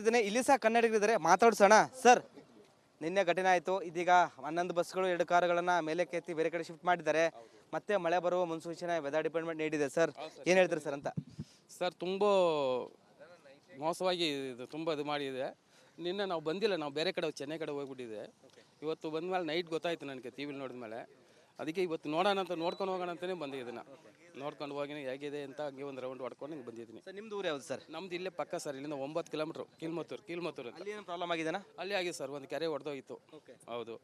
ಇದ್ದೇನೆ ಇಲ್ಲಿ ಸಹ ಕನ್ನಡಿಗರಿದ್ದಾರೆ. ಮಾತಾಡ್ಸೋಣ. ಸರ್ ನಿನ್ನೆ ಘಟನೆ ಆಯಿತು. ಇದೀಗ ಹನ್ನೊಂದು ಬಸ್ಗಳು ಎರಡು ಕಾರುಗಳನ್ನು ಮೇಲೆ ಕೆತ್ತಿ ಬೇರೆ ಕಡೆ ಶಿಫ್ಟ್ ಮಾಡಿದ್ದಾರೆ. ಮತ್ತೆ ಮಳೆ ಬರುವ ಮುನ್ಸೂಚನೆ ವೆದರ್ ಡಿಪಾರ್ಟ್ಮೆಂಟ್ ನೀಡಿದೆ. ಸರ್ ಏನು ಹೇಳ್ತಾರೆ ಸರ್ ಅಂತ? ಸರ್ ತುಂಬ ಮೋಸವಾಗಿ ಇದು ತುಂಬ ಇದು ಮಾಡಿದೆ. ನಿನ್ನೆ ನಾವು ಬಂದಿಲ್ಲ ನಾವು ಬೇರೆ ಕಡೆ ಚೆನ್ನೈ ಕಡೆ ಹೋಗ್ಬಿಟ್ಟಿದೆ ಇವತ್ತು ಬಂದ್ಮೇಲೆ ನೈಟ್ ಗೊತ್ತಾಯಿತು ನನಗೆ ಟಿ ವಿಲಿ ನೋಡಿದ್ಮೇಲೆ. ಅದಕ್ಕೆ ಇವತ್ತು ನೋಡೋಣ ಅಂತ ನೋಡ್ಕೊಂಡು ಹೋಗೋಣ ಅಂತಾನೆ ಬಂದಿದ್ದೆ ನಾ ನೋಡ್ಕೊಂಡು ಹೋಗಿ ಹೇಗಿದೆ ಅಂತ ಹಂಗೆ ಒಂದು ರೌಂಡ್ ಹೊಡ್ಕೊಂಡು ಹಿಂಗೆ ಬಂದಿದ್ದೀನಿ. ಸರ್ ನಿಮ್ದು ಊರು ಯಾವ್ದು ಸರ್? ನಮ್ದು ಇಲ್ಲೇ ಪಕ್ಕ ಸರ್ ಇಲ್ಲಿಂದ ಒಂಬತ್ತು ಕಿಲೋಮೀಟ್ರ್ ಕಿಲ್ಮತ್ತೂರು ಕಿಲ್ಮತ್ತೂರು ಅಲ್ಲಿ ಏನು ಪ್ರಾಬ್ಲಮ್ ಆಗಿದೆನಾ? ಅಲ್ಲಿ ಆಗಿದೆ ಸರ್ ಒಂದು ಕೆರೆ ಹೊಡೆದೋಗಿತ್ತು ಹೌದು.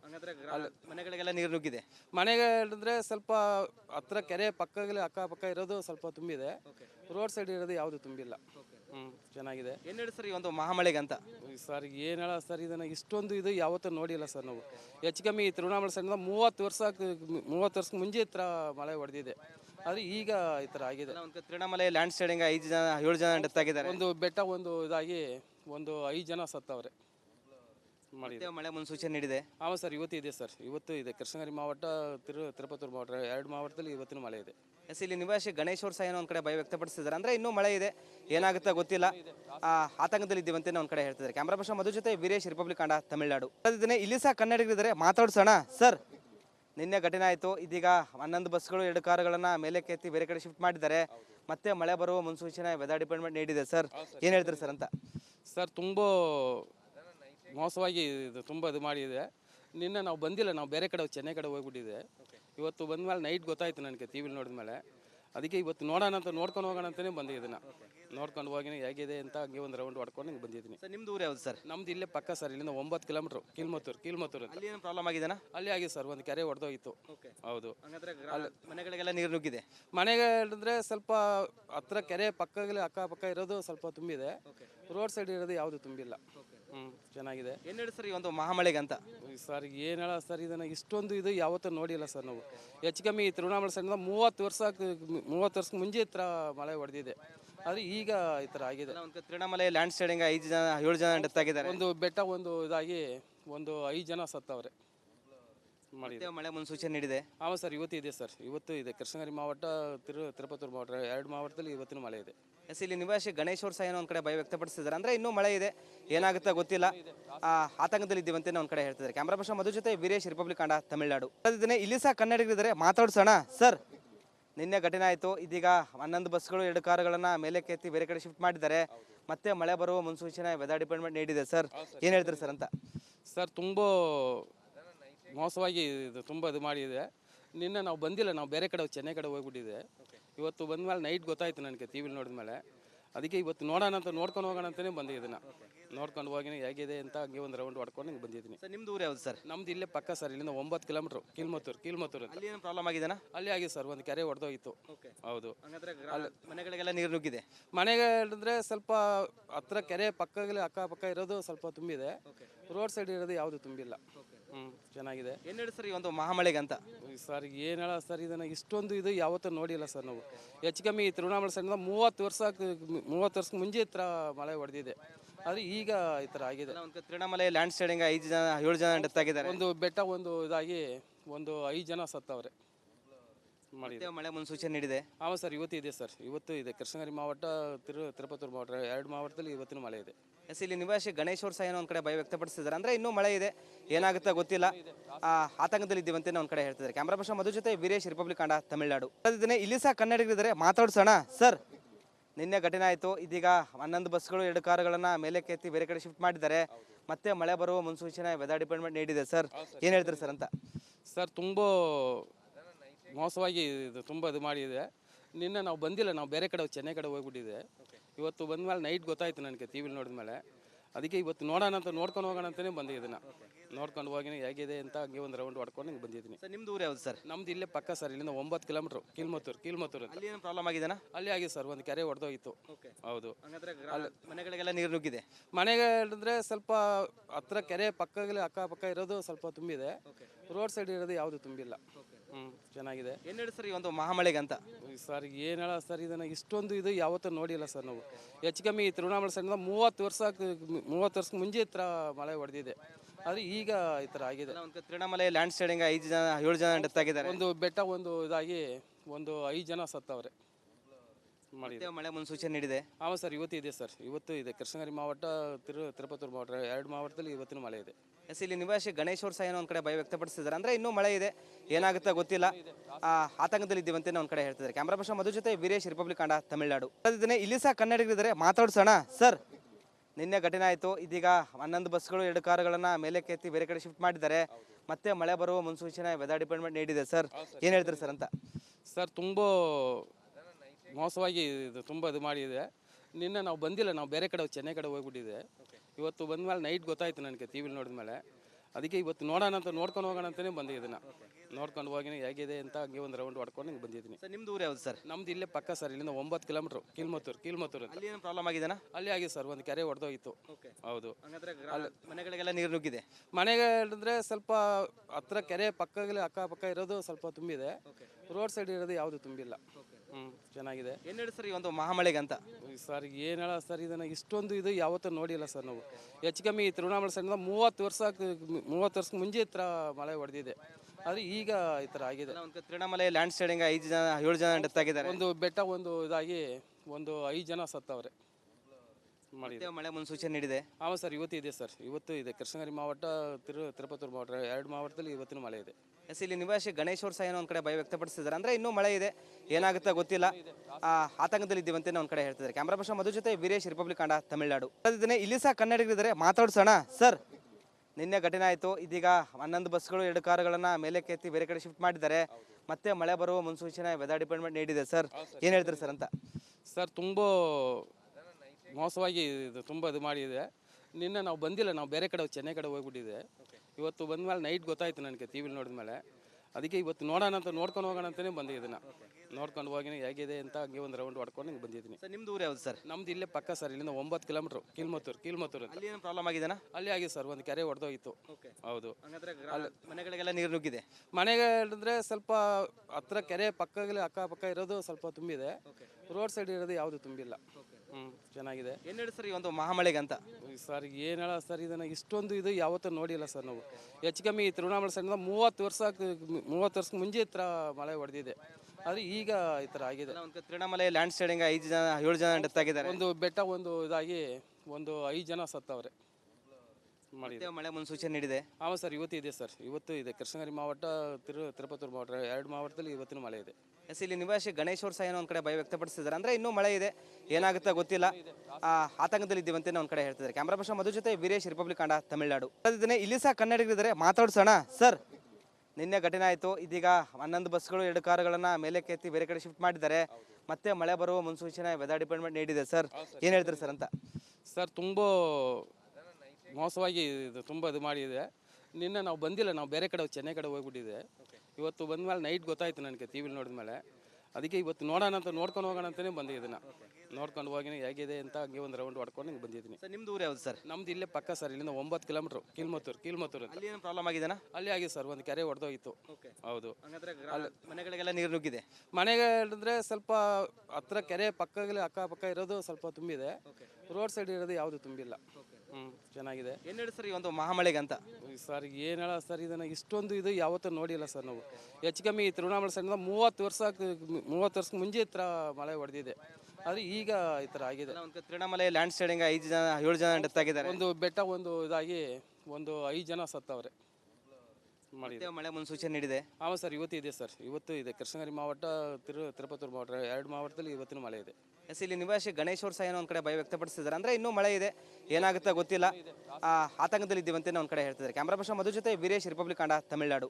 ಅಲ್ಲಿ ಮನೆಗಳಿಗೆಲ್ಲ ನೀರು ನುಗ್ಗಿದೆ. ಮನೆಗೆ ಹೇಳಿದ್ರೆ ಸ್ವಲ್ಪ ಹತ್ರ ಕೆರೆ ಪಕ್ಕದಲ್ಲಿ ಅಕ್ಕಪಕ್ಕ ಇರೋದು ಸ್ವಲ್ಪ ತುಂಬಿದೆ. ರೋಡ್ ಸೈಡ್ ಇರೋದು ಯಾವುದು ತುಂಬಿಲ್ಲ. ಹ್ಞೂ ಚೆನ್ನಾಗಿದೆ. ಏನು ಹೇಳಿ ಸರ್ ಈ ಒಂದು ಮಹಾಮಳೆಗೆ ಅಂತ ಸರ್ ಏನು ಹೇಳ ಸರ್ ಇದನ್ನು ಇಷ್ಟೊಂದು ಇದು ಯಾವತ್ತೂ ನೋಡಿಲ್ಲ ಸರ್ ನಾವು. ಹೆಚ್ಚು ಕಮ್ಮಿ ತಿರುವಣಾಮಲ ಸೈಡ್ನ ಮೂವತ್ತು ವರ್ಷ ಮೂವತ್ತು ವರ್ಷಕ್ಕೆ ಮುಂಚೆ ಈ ಥರ ಮಳೆ ಹೊಡೆದಿದೆ ಆದರೆ ಈಗ ಈ ಥರ ಆಗಿದೆ. ಒಂದು ತಿರುಣಮಲೆ ಲ್ಯಾಂಡ್ ಸ್ಲೈಡಿಂಗ್ ಐದು ಜನ ಏಳು ಜನ ಡೆತ್ ಆಗಿದ್ದಾರೆ. ಒಂದು ಬೆಟ್ಟ ಒಂದು ಇದಾಗಿ ಒಂದು ಐದು ಜನ ಸತ್ತವ್ರೆ. ಮತ್ತೆ ಮಳೆ ಮುನ್ಸೂಚನೆ ನೀಡಿದೆ. ಹಾಂ ಸರ್ ಇವತ್ತು ಇದೆ ಸರ್. ಇವತ್ತು ಇದೆ. ಕೃಷ್ಣಗಿರಿ ಮಾವಟ ತಿರು ತಿರುಪತೂರು ಮಾವಟ ಎರಡು ಮಾವಟದಲ್ಲಿ ಇವತ್ತಿನ ಮಳೆ ಇದೆ. ಎಸ್ ಇಲ್ಲಿ ನಿವಾಸಿ ಗಣೇಶ್ ಅವ್ರು ಸಹ ಏನೋ ಒಂದ್ ಕಡೆ ಭಯ ವ್ಯಕ್ತಪಡಿಸಿದ್ದಾರೆ. ಅಂದ್ರೆ ಇನ್ನೂ ಮಳೆ ಇದೆ. ಏನಾಗುತ್ತೆ ಗೊತ್ತಿಲ್ಲ. ಆ, ಆತಂಕದಲ್ಲಿ ಇದ್ದೀವಂತೆ ಒಂದ್ ಕಡೆ ಹೇಳ್ತಿದ್ದಾರೆ. ಕ್ಯಾಮ್ರಾ ಪರ್ಸನ್ ಮಧು ಜೊತೆ ವೀರೇಶ್ ರಿಪಬ್ಲಿಕ್ ಕಾಂಡ ತಮಿಳುನಾಡು. ಇದ್ದೇನೆ ಇಲ್ಲಿ ಸಹ ಕನ್ನಡಿಗರಿದ್ದಾರೆ. ಮಾತಾಡ್ಸೋಣ. ಸರ್ ನಿನ್ನೆ ಘಟನೆ ಆಯಿತು. ಇದೀಗ ಹನ್ನೊಂದು ಬಸ್ಗಳು ಎರಡು ಕಾರುಗಳನ್ನ ಮೇಲೆ ಕೆತ್ತಿ ಬೇರೆ ಕಡೆ ಶಿಫ್ಟ್ ಮಾಡಿದ್ದಾರೆ. ಮತ್ತೆ ಮಳೆ ಬರುವ ಮುನ್ಸೂಚನೆ ವೆದರ್ ಡಿಪಾರ್ಟ್ಮೆಂಟ್ ನೀಡಿದೆ ಸರ್. ಏನು ಹೇಳ್ತಾರೆ ಸರ್ ಅಂತ? ಸರ್ ತುಂಬ ಮೋಸವಾಗಿ ಇದು ತುಂಬ ಇದು ಮಾಡಿದೆ. ನಿನ್ನೆ ನಾವು ಬಂದಿಲ್ಲ ನಾವು ಬೇರೆ ಕಡೆ ಚೆನ್ನೈ ಕಡೆ ಹೋಗ್ಬಿಟ್ಟಿದೆ. ಇವತ್ತು ಬಂದ್ಮೇಲೆ ನೈಟ್ ಗೊತ್ತಾಯ್ತು ನನಗೆ ಟಿ ವಿಲಿ ನೋಡಿದ್ಮೇಲೆ. ಅದಕ್ಕೆ ಇವತ್ತು ನೋಡೋಣ ಅಂತ ನೋಡ್ಕೊಂಡು ಹೋಗೋಣ ಅಂತಲೇ ಬಂದಿದ್ದೆ ನಾ ನೋಡ್ಕೊಂಡು ಹೋಗಿ ಹೇಗಿದೆ ಅಂತ ಹಂಗೆ ಒಂದು ರೌಂಡ್ ಹೊಡ್ಕೊಂಡು ಹಿಂಗೆ ಬಂದಿದ್ದೀನಿ. ಸರ್ ನಿಮ್ದು ಊರು ಯಾವ್ದು ಸರ್? ನಮ್ದು ಇಲ್ಲೇ ಪಕ್ಕ ಸರ್ ಇಲ್ಲಿಂದ ಒಂಬತ್ತು ಕಿಲೋಮೀಟ್ರು ಕಿಲ್ಮತ್ತೂರು ಕಿಲ್ಮತ್ತೂರು ಅಲ್ಲಿ ಏನು ಪ್ರಾಬ್ಲಮ್ ಆಗಿದೆನಾ? ಅಲ್ಲಿ ಆಗಿದೆ ಸರ್ ಒಂದು ಕೆರೆ ಹೊಡೆದೋಗಿತ್ತು ಹೌದು. ಹಂಗಂದ್ರೆ ಮನೆಗಳಿಗೆಲ್ಲ ನೀರು ನುಗ್ಗಿದೆ. ಮನೆಗೆ ಹೇಳಿದ್ರೆ ಸ್ವಲ್ಪ ಹತ್ರ ಕೆರೆ ಪಕ್ಕದಲ್ಲಿ ಅಕ್ಕಪಕ್ಕ ಇರೋದು ಸ್ವಲ್ಪ ತುಂಬಿದೆ. ರೋಡ್ ಸೈಡ್ ಇರೋದು ಯಾವುದು ತುಂಬಿಲ್ಲ. ಹ್ಞೂ ಚೆನ್ನಾಗಿದೆ. ಏನು ಹೇಳಿ ಸರ್ ಈ ಒಂದು ಮಹಾಮಳೆಗೆ ಅಂತ ಸರ್ ಏನು ಹೇಳ ಸರ್ ಇದನ್ನು ಇಷ್ಟೊಂದು ಇದು ಯಾವತ್ತೂ ನೋಡಿಲ್ಲ ಸರ್ ನಾವು. ಹೆಚ್ಚು ಕಮ್ಮಿ ತಿರುವಣಾಮಲ ಸೈಡ್ನ ಮೂವತ್ತು ವರ್ಷ ಮೂವತ್ತು ವರ್ಷಕ್ಕೆ ಮುಂಚೆ ಈ ಥರ ಮಳೆ ಹೊಡೆದಿದೆ. ಆದರೆ ಈಗ ಈ ಥರ ಆಗಿದೆ. ಒಂದು ತಿರುಣಮಲೆ ಲ್ಯಾಂಡ್ ಸ್ಲೈಡಿಂಗ್ ಐದು ಜನ ಏಳು ಜನ ಡೆತ್ ಆಗಿದ್ದಾರೆ. ಒಂದು ಬೆಟ್ಟ ಒಂದು ಇದಾಗಿ ಒಂದು ಐದು ಜನ ಸತ್ತವ್ರೆ. ಮತ್ತೆ ಮಳೆ ಮುನ್ಸೂಚನೆ ನೀಡಿದೆ. ಹಾಂ ಸರ್ ಇವತ್ತು ಇದೆ ಸರ್. ಇವತ್ತು ಇದೆ. ಕೃಷ್ಣಗಿರಿ ಮಾವಟ ತಿರು ತಿರುಪತೂರು ಮಾವಟ ಎರಡು ಮಾವಟದಲ್ಲಿ ಇವತ್ತಿನ ಮಳೆ ಇದೆ. ಎಸ್ ಇಲ್ಲಿ ನಿವಾಸಿ ಗಣೇಶ್ ಅವ್ರು ಸಹ ಏನೋ ಒಂದ್ ಕಡೆ ಭಯ ವ್ಯಕ್ತಪಡಿಸಿದ್ದಾರೆ. ಅಂದ್ರೆ ಇನ್ನೂ ಮಳೆ ಇದೆ. ಏನಾಗುತ್ತೆ ಗೊತ್ತಿಲ್ಲ. ಆ, ಆತಂಕದಲ್ಲಿ ಇದ್ದೀವಂತೆ ಒಂದ್ ಕಡೆ ಹೇಳ್ತಿದ್ದಾರೆ. ಕ್ಯಾಮ್ರಾ ಪರ್ಸನ್ ಮಧು ಜೊತೆ ವೀರೇಶ್ ರಿಪಬ್ಲಿಕ್ ಕಾಂಡ ತಮಿಳುನಾಡು. ಇದ್ದೀನಿ ಇಲ್ಲಿ ಸಹ ಕನ್ನಡಿಗರಿದ್ದಾರೆ. ಮಾತಾಡ್ಸೋಣ. ಸರ್ ನಿನ್ನೆ ಘಟನೆ ಆಯಿತು. ಇದೀಗ ಹನ್ನೊಂದು ಬಸ್ಗಳು ಎರಡು ಕಾರುಗಳನ್ನ ಮೇಲೆ ಕೆತ್ತಿ ಬೇರೆ ಕಡೆ ಶಿಫ್ಟ್ ಮಾಡಿದ್ದಾರೆ. ಮತ್ತೆ ಮಳೆ ಬರುವ ಮುನ್ಸೂಚನೆ ವೆದರ್ ಡಿಪಾರ್ಟ್ಮೆಂಟ್ ನೀಡಿದೆ. ಸರ್. ಏನು ಹೇಳ್ತಾರೆ ಸರ್ ಅಂತ? ಸರ್ ತುಂಬ ಮೋಸವಾಗಿ ಇದು ತುಂಬ ಇದು ಮಾಡಿದೆ. ನಿನ್ನೆ ನಾವು ಬಂದಿಲ್ಲ ನಾವು ಬೇರೆ ಕಡೆ ಚೆನ್ನೈ ಕಡೆ ಹೋಗ್ಬಿಟ್ಟಿದೆ. ಇವತ್ತು ಬಂದ್ಮೇಲೆ ನೈಟ್ ಗೊತ್ತಾಯ್ತು ನನಗೆ ಟಿ ವಿಲಿ ನೋಡಿದ್ಮೇಲೆ ಅದಕ್ಕೆ ಇವತ್ತು ನೋಡೋಣ ಅಂತ ನೋಡ್ಕೊಂಡು ಹೋಗೋಣ ಅಂತಲೇ ಬಂದಿದ್ದೀನಿ ನೋಡ್ಕೊಂಡು ಹೋಗಿ ಹೇಗಿದೆ ಅಂತ ಹಂಗೆ ಒಂದು ರೌಂಡ್ ಹೊಡ್ಕೊಂಡು ಹಿಂಗೆ ಬಂದಿದ್ದೀನಿ. ಸರ್ ನಿಮ್ದು ಊರು ಯಾವ್ದು ಸರ್? ನಮ್ದು ಇಲ್ಲೇ ಪಕ್ಕ ಸರ್ ಇಲ್ಲಿಂದ ಒಂಬತ್ತು ಕಿಲೋಮೀಟ್ರು ಕಿಲ್ಮತ್ತೂರು ಕಿಲ್ಮತ್ತೂರು ಅಲ್ಲಿ ಏನು ಪ್ರಾಬ್ಲಮ್ ಆಗಿದೆನಾ? ಅಲ್ಲಿ ಆಗಿದೆ ಸರ್ ಒಂದು ಕೆರೆ ಹೊಡೆದೋಗಿತ್ತು ಹೌದು. ಹಂಗಂದ್ರೆ ಮನೆಗಳಿಗೆಲ್ಲ ನೀರು ನುಗ್ಗಿದೆ. ಮನೆಗೆ ಹೇಳಿದ್ರೆ ಸ್ವಲ್ಪ ಹತ್ರ ಕೆರೆ ಪಕ್ಕದಲ್ಲಿ ಅಕ್ಕಪಕ್ಕ ಇರೋದು ಸ್ವಲ್ಪ ತುಂಬಿದೆ. ರೋಡ್ ಸೈಡ್ ಇರೋದು ಯಾವುದು ತುಂಬಿಲ್ಲ. ಹ್ಞೂ ಚೆನ್ನಾಗಿದೆ. ಏನು ಹೇಳಿ ಸರ್ ಈ ಒಂದು ಮಹಾಮಳೆಗೆ ಅಂತ ಸರ್ ಏನು ಹೇಳ ಸರ್ ಇದನ್ನು ಇಷ್ಟೊಂದು ಇದು ಯಾವತ್ತೂ ನೋಡಿಲ್ಲ ಸರ್ ನಾವು. ಹೆಚ್ಚು ಕಮ್ಮಿ ತಿರುವಣಾಮಲ ಸೈಡ್ನ ಮೂವತ್ತು ವರ್ಷ ಮೂವತ್ತು ವರ್ಷಕ್ಕೆ ಮುಂಚೆ ಈ ಥರ ಮಳೆ ಹೊಡೆದಿದೆ ಆದರೆ ಈಗ ಈ ಥರ ಆಗಿದೆ. ಒಂದು ತಿರುಣಮಲೆ ಲ್ಯಾಂಡ್ ಸ್ಲೈಡಿಂಗ್ ಐದು ಜನ ಏಳು ಜನ ಡೆತ್ ಆಗಿದ್ದಾರೆ. ಒಂದು ಬೆಟ್ಟ ಒಂದು ಇದಾಗಿ ಒಂದು ಐದು ಜನ ಸತ್ತವ್ರೆ. ಮತ್ತೆ ಮಳೆ ಮುನ್ಸೂಚನೆ ನೀಡಿದೆ. ಹಾಂ ಸರ್ ಇವತ್ತು ಇದೆ ಸರ್. ಇವತ್ತು ಇದೆ. ಕೃಷ್ಣಗಿರಿ ಮಾವಟ ತಿರು ತಿರುಪತೂರು ಮಾವಟ ಎರಡು ಮಾವಟದಲ್ಲಿ ಇವತ್ತಿನ ಮಳೆ ಇದೆ. ಎಸ್ ಇಲ್ಲಿ ನಿವಾಸಿ ಗಣೇಶ್ ಅವ್ರು ಸಹ ಏನೋ ಒಂದು ಕಡೆ ಭಯ ವ್ಯಕ್ತಪಡಿಸಿದ್ದಾರೆ. ಅಂದ್ರೆ ಇನ್ನೂ ಮಳೆ ಇದೆ. ಏನಾಗುತ್ತೆ ಗೊತ್ತಿಲ್ಲ. ಆ, ಆತಂಕದಲ್ಲಿ ಇದ್ದೀವಂತೆ ಒಂದ್ ಕಡೆ ಹೇಳ್ತಿದ್ದಾರೆ. ಕ್ಯಾಮ್ರಾ ಪರ್ಸನ್ ಮಧು ಜೊತೆ ವೀರೇಶ್ ರಿಪಬ್ಲಿಕ್ ಕಾಂಡ ತಮಿಳುನಾಡು. ಇದ್ದೇನೆ ಇಲ್ಲಿ ಸಹ ಕನ್ನಡಿಗರಿದ್ದಾರೆ. ಮಾತಾಡ್ಸೋಣ. ಸರ್ ನಿನ್ನೆ ಘಟನೆ ಆಯಿತು. ಇದೀಗ ಹನ್ನೊಂದು ಬಸ್ಗಳು ಎರಡು ಕಾರುಗಳನ್ನು ಮೇಲೆ ಕೆತ್ತಿ ಬೇರೆ ಕಡೆ ಶಿಫ್ಟ್ ಮಾಡಿದ್ದಾರೆ. ಮತ್ತೆ ಮಳೆ ಬರುವ ಮುನ್ಸೂಚನೆ ವೆದರ್ ಡಿಪಾರ್ಟ್ಮೆಂಟ್ ನೀಡಿದೆ ಸರ್. ಏನು ಹೇಳ್ತಾರೆ ಸರ್ ಅಂತ? ಸರ್ ತುಂಬ ಮೋಸವಾಗಿ ಇದು ತುಂಬ ಇದು ಮಾಡಿದೆ. ನಿನ್ನೆ ನಾವು ಬಂದಿಲ್ಲ ನಾವು ಬೇರೆ ಕಡೆ ಚೆನ್ನೈ ಕಡೆ ಹೋಗ್ಬಿಟ್ಟಿದೆ. ಇವತ್ತು ಬಂದ್ಮೇಲೆ ನೈಟ್ ಗೊತ್ತಾಯ್ತು ನನಗೆ ಟಿ ವಿಲಿ ನೋಡಿದ್ಮೇಲೆ. ಅದಕ್ಕೆ ಇವತ್ತು ನೋಡೋಣ ಅಂತ ನೋಡ್ಕೊಂಡು ಹೋಗೋಣ ಅಂತಲೇ ಬಂದಿದ್ದೆ ನಾ ನೋಡ್ಕೊಂಡು ಹೋಗಿ ಹೇಗಿದೆ ಅಂತ ಹಂಗೆ ಒಂದು ರೌಂಡ್ ಹೊಡ್ಕೊಂಡು ಹಿಂಗೆ ಬಂದಿದ್ದೀನಿ. ಸರ್ ನಿಮ್ದು ಊರು ಯಾವ್ದು ಸರ್ ನಮ್ದು ಇಲ್ಲೇ ಪಕ್ಕ ಸರ್ ಇಲ್ಲಿಂದ ಒಂಬತ್ತು ಕಿಲೋಮೀಟ್ರು ಕಿಲ್ಮತ್ತೂರು ಕಿಲ್ಮತ್ತೂರು ಅಲ್ಲಿ ಏನು ಪ್ರಾಬ್ಲಮ್ ಆಗಿದೆನಾ? ಅಲ್ಲಿ ಆಗಿದೆ ಸರ್ ಒಂದು ಕೆರೆ ಹೊಡೆದೋಗಿತ್ತು ಹೌದು. ಹಂಗಂದ್ರೆ ಮನೆಗಳಿಗೆಲ್ಲ ನೀರು ನುಗ್ಗಿದೆ. ಮನೆಗೆ ಹೇಳಿದ್ರೆ ಸ್ವಲ್ಪ ಹತ್ರ ಕೆರೆ ಪಕ್ಕದಲ್ಲಿ ಅಕ್ಕಪಕ್ಕ ಇರೋದು ಸ್ವಲ್ಪ ತುಂಬಿದೆ. ರೋಡ್ ಸೈಡ್ ಇರೋದು ಯಾವುದು ತುಂಬಿಲ್ಲ. ಹ್ಞೂ ಚೆನ್ನಾಗಿದೆ. ಏನು ಹೇಳಿ ಸರ್ ಈ ಒಂದು ಮಹಾಮಳೆಗೆ ಅಂತ ಸರ್ ಏನು ಹೇಳ ಸರ್ ಇದನ್ನು ಇಷ್ಟೊಂದು ಇದು ಯಾವತ್ತೂ ನೋಡಿಲ್ಲ ಸರ್ ನಾವು. ಹೆಚ್ಚು ಕಮ್ಮಿ ತಿರುವಣಾಮಲ ಸೈಡ್ನ ಮೂವತ್ತು ವರ್ಷ ಮೂವತ್ತು ವರ್ಷಕ್ಕೆ ಮುಂಚೆ ಈ ಥರ ಮಳೆ ಹೊಡೆದಿದೆ ಆದರೆ ಈಗ ಈ ಥರ ಆಗಿದೆ. ಒಂದು ತಿರುಣಮಲೆ ಲ್ಯಾಂಡ್ ಸ್ಲೈಡಿಂಗ್ ಐದು ಜನ ಏಳು ಜನ ಡೆತ್ ಆಗಿದ್ದಾರೆ ಒಂದು ಬೆಟ್ಟ ಒಂದು ಇದಾಗಿ ಒಂದು ಐದು ಜನ ಸತ್ತವ್ರೆ. ಮತ್ತೆ ಮಳೆ ಮುನ್ಸೂಚನೆ ನೀಡಿದೆ. ಹಾಂ ಸರ್ ಇವತ್ತು ಇದೆ ಸರ್. ಇವತ್ತು ಇದೆ. ಕೃಷ್ಣಗಿರಿ ಮಾವಟ ತಿರು ತಿರುಪತೂರು ಮಾವಟ ಎರಡು ಮಾವಟದಲ್ಲಿ ಇವತ್ತಿನ ಮಳೆ ಇದೆ. ಎಸ್ ಇಲ್ಲಿ ನಿವಾಸಿ ಗಣೇಶ್ ಅವ್ರ ಸಹ ಏನೋ ಒಂದ್ ಕಡೆ ಭಯ ವ್ಯಕ್ತಪಡಿಸಿದ್ದಾರೆ. ಅಂದ್ರೆ ಇನ್ನೂ ಮಳೆ ಇದೆ. ಏನಾಗುತ್ತೆ ಗೊತ್ತಿಲ್ಲ. ಆ, ಆತಂಕದಲ್ಲಿ ಇದ್ದೀವಂತೆ ಒಂದ್ ಕಡೆ ಹೇಳ್ತಿದ್ದಾರೆ. ಕ್ಯಾಮ್ರಾ ಪರ್ಸನ್ ಮಧು ಜೊತೆ ವೀರೇಶ್ ರಿಪಬ್ಲಿಕ್ ಕಾಂಡ ತಮಿಳ್ನಾಡು. ಅದಿದ್ದೇನೆ ಇಲ್ಲಿ ಸಹ ಕನ್ನಡಿಗರಿದ್ದಾರೆ. ಮಾತಾಡ್ಸೋಣ. ಸರ್ ನಿನ್ನೆ ಘಟನೆ ಆಯಿತು. ಇದೀಗ ಹನ್ನೊಂದು ಬಸ್ಗಳು ಎರಡು ಕಾರುಗಳನ್ನ ಮೇಲೆ ಕೆತ್ತಿ ಬೇರೆ ಕಡೆ ಶಿಫ್ಟ್ ಮಾಡಿದ್ದಾರೆ. ಮತ್ತೆ ಮಳೆ ಬರುವ ಮುನ್ಸೂಚನೆ ವೆದರ್ ಡಿಪಾರ್ಟ್ಮೆಂಟ್ ನೀಡಿದೆ. ಸರ್ ಏನ್ ಹೇಳ್ತಾರೆ ಸರ್ ಅಂತ? ಸರ್ ತುಂಬ ಮೋಸವಾಗಿ ಇದು ತುಂಬ ಇದು ಮಾಡಿದೆ. ನಿನ್ನೆ ನಾವು ಬಂದಿಲ್ಲ. ನಾವು ಬೇರೆ ಕಡೆ ಚೆನ್ನೈ ಕಡೆ ಹೋಗ್ಬಿಟ್ಟಿದೆ ಇವತ್ತು ಬಂದ್ಮೇಲೆ ನೈಟ್ ಗೊತ್ತಾಯ್ತು ನನಗೆ ಟಿ ವಿಲಿ ನೋಡಿದ್ಮೇಲೆ. ಅದಕ್ಕೆ ಇವತ್ತು ನೋಡೋಣ ಅಂತ ನೋಡ್ಕೊಂಡು ಹೋಗೋಣ ಅಂತಲೇ ಬಂದಿದ್ದೆ ಇದನ್ನು. ನೋಡ್ಕೊಂಡು ಹೋಗಿ ಹೇಗಿದೆ ಅಂತ ಹಂಗೆ ಒಂದು ರೌಂಡ್ ಹೊಡ್ಕೊಂಡು ಹಿಂಗೆ ಬಂದಿದ್ದೀನಿ. ಸರ್ ನಿಮ್ದು ಊರು ಯಾವ್ದು ಸರ್? ನಮ್ದು ಇಲ್ಲೇ ಪಕ್ಕ ಸರ್ ಇಲ್ಲಿಂದ ಒಂಬತ್ತು ಕಿಲೋಮೀಟ್ರ್ ಕಿಲ್ಮತ್ತೂರು ಕಿಲ್ಮತ್ತೂರು ಅಲ್ಲಿ ಏನು ಪ್ರಾಬ್ಲಮ್ ಆಗಿದೆನಾ? ಅಲ್ಲಿ ಆಗಿದೆ ಸರ್ ಒಂದು ಕೆರೆ ಹೊಡೆದೋಗಿತ್ತು ಹೌದು. ಹಂಗಂದ್ರೆ ಮನೆಗಳಿಗೆಲ್ಲ ನೀರು ನುಗ್ಗಿದೆ. ಮನೆಗೆ ಹೇಳಿದ್ರೆ ಸ್ವಲ್ಪ ಹತ್ರ ಕೆರೆ ಪಕ್ಕದಲ್ಲಿ ಅಕ್ಕಪಕ್ಕ ಇರೋದು ಸ್ವಲ್ಪ ತುಂಬಿದೆ. ರೋಡ್ ಸೈಡ್ ಇರೋದು ಯಾವುದು ತುಂಬಿಲ್ಲ. ಹ್ಞೂ ಚೆನ್ನಾಗಿದೆ. ಏನ್ ಹೇಳಿ ಸರ್ ಈ ಒಂದು ಮಹಾಮಳೆಗೆ ಅಂತ ಸರ್ ಏನು ಹೇಳ ಸರ್ ಇದನ್ನು ಇಷ್ಟೊಂದು ಇದು ಯಾವತ್ತೂ ನೋಡಿಲ್ಲ ಸರ್ ನಾವು. ಹೆಚ್ಚು ಕಮ್ಮಿ ತಿರುವಣಾಮಲ ಸೈಡ್ನ ಮೂವತ್ತು ವರ್ಷ ಮೂವತ್ತು ವರ್ಷಕ್ಕೆ ಮುಂಚೆ ಈ ಥರ ಮಳೆ ಹೊಡೆದಿದೆ ಆದರೆ ಈಗ ಈ ಥರ ಆಗಿದೆ. ಒಂದು ತಿರುಣಮಲೆ ಲ್ಯಾಂಡ್ ಸ್ಲೈಡಿಂಗ್ ಐದು ಜನ ಏಳು ಜನ ಡೆತ್ ಆಗಿದ್ದಾರೆ ಒಂದು ಬೆಟ್ಟ ಒಂದು ಇದಾಗಿ ಒಂದು ಐದು ಜನ ಸತ್ತವ್ರೆ. ಮತ್ತೆ ಮಳೆ ಮುನ್ಸೂಚನೆ ನೀಡಿದೆ. ಹಾಂ ಸರ್ ಇವತ್ತು ಇದೆ ಸರ್. ಇವತ್ತು ಇದೆ. ಕೃಷ್ಣಗಿರಿ ಮಾವಟ ತಿರು ತಿರುಪತೂರು ಮಾವಟ ಎರಡು ಮಾವಟದಲ್ಲಿ ಇವತ್ತಿನ ಮಳೆ ಇದೆ. ಎಸ್, ಇಲ್ಲಿ ನಿವಾಸಿ ಗಣೇಶ್ ಸಹ ಏನೋ ಒಂದ್ ಕಡೆ ಭಯ ವ್ಯಕ್ತಪಡಿಸಿದ್ದಾರೆ. ಅಂದ್ರೆ ಇನ್ನೂ ಮಳೆ ಇದೆ. ಏನಾಗುತ್ತೆ ಗೊತ್ತಿಲ್ಲ. ಆತಂಕದಲ್ಲಿ ಇದ್ದೀವಂತೆ ಒಂದ್ ಕಡೆ ಹೇಳ್ತಿದ್ದಾರೆ. ಕ್ಯಾಮ್ರಾ ಪರ್ಸನ್ ಮಧು ಜೊತೆ ವೀರೇಶ್, ರಿಪಬ್ಲಿಕ್ ಕಾಂಡ, ತಮಿಳ್ನಾಡು. ಅದಿದ್ದೇನೆ ಇಲ್ಲಿ ಸಹ ಕನ್ನಡಿಗರಿದ್ದಾರೆ. ಮಾತಾಡ್ಸೋಣ. ಸರ್, ನಿನ್ನೆ ಘಟನೆ ಆಯಿತು. ಇದೀಗ ಹನ್ನೊಂದು ಬಸ್ಗಳು, ಎರಡು ಕಾರುಗಳನ್ನ ಮೇಲೆ ಕೆತ್ತಿ ಬೇರೆ ಕಡೆ ಶಿಫ್ಟ್ ಮಾಡಿದ್ದಾರೆ. ಮತ್ತೆ ಮಳೆ ಬರುವ ಮುನ್ಸೂಚನೆ, ವೆದರ್ ಡಿಪಾರ್ಟ್ಮೆಂಟ್ ನೀಡಿದೆ. ಸರ್, ಏನ್ ಹೇಳ್ತಾರೆ ಸರ್ ಅಂತ? ಸರ್, ತುಂಬ ಮೋಸವಾಗಿ ಇದು, ತುಂಬ ಇದು ಮಾಡಿದೆ. ನಿನ್ನೆ ನಾವು ಬಂದಿಲ್ಲ. ನಾವು ಬೇರೆ ಕಡೆ, ಚೆನ್ನೈ ಕಡೆ ಹೋಗ್ಬಿಟ್ಟಿದೆ ಇವತ್ತು ಬಂದ್ಮೇಲೆ ನೈಟ್ ಗೊತ್ತಾಯ್ತು ನನಗೆ ಟಿ ವಿಲಿ ನೋಡಿದ್ಮೇಲೆ. ಅದಕ್ಕೆ ಇವತ್ತು ನೋಡೋಣ ಅಂತ ನೋಡ್ಕೊಂಡು ಹೋಗೋಣ ಅಂತಲೇ ಬಂದಿದ್ದೀನಿ ನೋಡ್ಕೊಂಡು ಹೋಗಿ ಹೇಗಿದೆ ಅಂತ ಹಂಗೆ ಒಂದು ರೌಂಡ್ ಹೊಡ್ಕೊಂಡು ಹಿಂಗೆ ಬಂದಿದ್ದೀನಿ. ಸರ್ ನಿಮ್ದು ಊರು ಯಾವ್ದು ಸರ್? ನಮ್ದು ಇಲ್ಲೇ ಪಕ್ಕ ಸರ್ ಇಲ್ಲಿಂದ ಒಂಬತ್ತು ಕಿಲೋಮೀಟ್ರ್ ಕಿಲ್ಮತ್ತೂರು ಕಿಲ್ಮತ್ತೂರು ಅಲ್ಲಿ ಏನು ಪ್ರಾಬ್ಲಮ್ ಆಗಿದೆನಾ? ಅಲ್ಲಿ ಆಗಿದೆ ಸರ್ ಒಂದು ಕೆರೆ ಹೊಡೆದೋಗಿತ್ತು ಹೌದು. ಹಂಗಂದ್ರೆ ಮನೆಗಳಿಗೆಲ್ಲ ನೀರು ನುಗ್ಗಿದೆ. ಮನೆಗೆ ಹೇಳಿದ್ರೆ ಸ್ವಲ್ಪ ಹತ್ರ ಕೆರೆ ಪಕ್ಕದಲ್ಲಿ ಅಕ್ಕಪಕ್ಕ ಇರೋದು ಸ್ವಲ್ಪ ತುಂಬಿದೆ. ರೋಡ್ ಸೈಡ್ ಇರೋದು ಯಾವುದು ತುಂಬಿಲ್ಲ. ಹ್ಞೂ ಚೆನ್ನಾಗಿದೆ. ಏನ್ ಹೇಳಿ ಸರ್ ಈ ಒಂದು ಮಹಾಮಳೆಗೆ ಅಂತ ಸರ್ ಏನು ಹೇಳ ಸರ್ ಇದನ್ನು ಇಷ್ಟೊಂದು ಇದು ಯಾವತ್ತೂ ನೋಡಿಲ್ಲ ಸರ್ ನಾವು. ಹೆಚ್ಚು ಕಮ್ಮಿ ತಿರುವಣಾಮಲ ಸೈಡ್ನ ಮೂವತ್ತು ವರ್ಷ ಮೂವತ್ತು ವರ್ಷಕ್ಕೆ ಮುಂಚೆ ಈ ಥರ ಮಳೆ ಹೊಡೆದಿದೆ. ಆದರೆ ಈಗ ಈ ಥರ ಆಗಿದೆ. ಒಂದು ತಿರುಣಮಲೆ ಲ್ಯಾಂಡ್ ಸ್ಲೈಡಿಂಗ್ ಐದು ಜನ ಏಳು ಜನ ಡೆತ್ ಆಗಿದ್ದಾರೆ ಒಂದು ಬೆಟ್ಟ ಒಂದು ಇದಾಗಿ ಒಂದು ಐದು ಜನ ಸತ್ತವ್ರೆ. ಮತ್ತೆ ಮಳೆ ಮುನ್ಸೂಚನೆ ನೀಡಿದೆ. ಹಾಂ ಸರ್ ಇವತ್ತು ಇದೆ ಸರ್. ಇವತ್ತು ಇದೆ. ಕೃಷ್ಣಗಿರಿ ಮಾವಟ ತಿರು ತಿರುಪತೂರು ಮಾವಟ ಎರಡು ಮಾವಟದಲ್ಲಿ ಇವತ್ತಿನ ಮಳೆ ಇದೆ. ಎಸ್, ಇಲ್ಲಿ ನಿವಾಸಿ ಗಣೇಶ್ ಸಹ ಏನೋ ಒಂದ್ ಕಡೆ ಭಯ ವ್ಯಕ್ತಪಡಿಸಿದ್ದಾರೆ. ಅಂದ್ರೆ ಇನ್ನೂ ಮಳೆ ಇದೆ. ಏನಾಗುತ್ತೆ ಗೊತ್ತಿಲ್ಲ. ಆತಂಕದಲ್ಲಿ ಇದ್ದೀವಂತೆ ಒಂದ್ ಕಡೆ ಹೇಳ್ತಿದ್ದಾರೆ. ಕ್ಯಾಮ್ರಾ ಪರ್ಸನ್ ಮಧು ಜೊತೆ ವೀರೇಶ್, ರಿಪಬ್ಲಿಕ್ ಕಾಂಡ, ತಮಿಳ್ನಾಡು. ಅದಿದ್ದೇನೆ ಇಲ್ಲಿ ಸಹ ಕನ್ನಡಿಗರಿದ್ದಾರೆ. ಮಾತಾಡ್ಸೋಣ. ಸರ್, ನಿನ್ನೆ ಘಟನೆ ಆಯಿತು. ಇದೀಗ ಹನ್ನೊಂದು ಬಸ್ಗಳು, ಎರಡು ಕಾರುಗಳನ್ನ ಮೇಲೆ ಕೆತ್ತಿ ಬೇರೆ ಕಡೆ ಶಿಫ್ಟ್ ಮಾಡಿದ್ದಾರೆ. ಮತ್ತೆ ಮಳೆ ಬರುವ ಮುನ್ಸೂಚನೆ, ವೆದರ್ ಡಿಪಾರ್ಟ್ಮೆಂಟ್ ನೀಡಿದೆ. ಸರ್, ಏನ್ ಹೇಳ್ತಾರೆ ಸರ್ ಅಂತ? ಸರ್, ತುಂಬ ಮೋಸವಾಗಿ ಇದು, ತುಂಬ ಇದು ಮಾಡಿದೆ. ನಿನ್ನೆ ನಾವು ಬಂದಿಲ್ಲ. ನಾವು ಬೇರೆ ಕಡೆ, ಚೆನ್ನೈ ಕಡೆ ಹೋಗ್ಬಿಟ್ಟಿದೆ ಇವತ್ತು ಬಂದ್ಮೇಲೆ ನೈಟ್ ಗೊತ್ತಾಯ್ತು ನನಗೆ ಟಿ ವಿಲಿ ನೋಡಿದ್ಮೇಲೆ. ಅದಕ್ಕೆ ಇವತ್ತು ನೋಡೋಣ ಅಂತ ನೋಡ್ಕೊಂಡು ಹೋಗೋಣ ಅಂತಲೇ ಬಂದೆ ಇದನ್ನು. ನೋಡ್ಕೊಂಡು ಹೋಗಿ ಹೇಗಿದೆ ಅಂತ ಹಂಗೆ ಒಂದು ರೌಂಡ್ ಹೊಡ್ಕೊಂಡು ಹಿಂಗೆ ಬಂದಿದ್ದೀನಿ. ಸರ್ ನಿಮ್ದು ಊರು ಯಾವ್ದು ಸರ್? ನಮ್ದು ಇಲ್ಲೇ ಪಕ್ಕ ಸರ್ ಇಲ್ಲಿಂದ ಒಂಬತ್ತು ಕಿಲೋಮೀಟ್ರ್ ಕಿಲ್ಮತ್ತೂರು ಕಿಲ್ಮತ್ತೂರು ಅಲ್ಲಿ ಏನು ಪ್ರಾಬ್ಲಮ್ ಆಗಿದೆನಾ? ಅಲ್ಲಿ ಆಗಿದೆ ಸರ್ ಒಂದು ಕೆರೆ ಹೊಡೆದೋಗಿತ್ತು ಹೌದು. ಹಂಗಂದ್ರೆ ಮನೆಗಳಿಗೆಲ್ಲ ನೀರು ನುಗ್ಗಿದೆ. ಮನೆಗೆ ಹೇಳಿದ್ರೆ ಸ್ವಲ್ಪ ಹತ್ರ ಕೆರೆ ಪಕ್ಕದಲ್ಲಿ ಅಕ್ಕಪಕ್ಕ ಇರೋದು ಸ್ವಲ್ಪ ತುಂಬಿದೆ. ರೋಡ್ ಸೈಡ್ ಇರೋದು ಯಾವುದು ತುಂಬಿಲ್ಲ. ಹ್ಞೂ ಚೆನ್ನಾಗಿದೆ. ಏನ್ ಹೇಳಿ ಸರ್ ಈ ಒಂದು ಮಹಾಮಳೆಗೆ ಅಂತ ಸರ್ ಏನು ಹೇಳ ಸರ್ ಇದನ್ನು ಇಷ್ಟೊಂದು ಇದು ಯಾವತ್ತೂ ನೋಡಿಲ್ಲ ಸರ್ ನಾವು. ಹೆಚ್ಚು ಕಮ್ಮಿ ತಿರುವಣಾಮಲ ಸೈಡ್ನ ಮೂವತ್ತು ವರ್ಷ ಮೂವತ್ತು ವರ್ಷಕ್ಕೆ ಮುಂಚೆ ಈ ಥರ ಮಳೆ ಹೊಡೆದಿದೆ ಆದರೆ ಈಗ ಈ ಥರ ಆಗಿದೆ. ಒಂದು ತಿರುಣಮಲೆ ಲ್ಯಾಂಡ್ ಸ್ಲೈಡಿಂಗ್ ಐದು ಜನ ಏಳು ಜನ ಡೆತ್ ಆಗಿದ್ದಾರೆ ಒಂದು ಬೆಟ್ಟ ಒಂದು ಇದಾಗಿ ಒಂದು ಐದು ಜನ ಸತ್ತವ್ರೆ. ಮಾಡಿದೆ ಮತ್ತೆ ಮಳೆ ಮುನ್ಸೂಚನೆ ನೀಡಿದೆ. ಹಾಂ ಸರ್ ಇವತ್ತು ಇದೆ ಸರ್. ಇವತ್ತು ಇದೆ. ಕೃಷ್ಣಗಿರಿ ಮಾವಟ ತಿರು ತಿರುಪತೂರು ಮಾವಟ ಎರಡು ಮಾವಟದಲ್ಲಿ ಇವತ್ತಿನ ಮಳೆ ಇದೆ. ಎಸ್ ಇಲ್ಲಿ ನಿವಾಸಿ ಗಣೇಶ್ ಸಹ ಏನೋ ಒಂದ್ ಕಡೆ ಭಯ ವ್ಯಕ್ತಪಡಿಸಿದ್ದಾರೆ. ಅಂದ್ರೆ ಇನ್ನೂ ಮಳೆ ಇದೆ. ಏನಾಗುತ್ತೆ ಗೊತ್ತಿಲ್ಲ. ಆ, ಆತಂಕದಲ್ಲಿ ಇದ್ದೀವಂತೆ ಒಂದ್ ಕಡೆ ಹೇಳ್ತಿದ್ದಾರೆ. ಕ್ಯಾಮ್ರಾ ಪರ್ಸನ್ ಮಧು ಜೊತೆ ವೀರೇಶ್ ರಿಪಬ್ಲಿಕ್ ಕಾಂಡ ತಮಿಳ್ನಾಡು.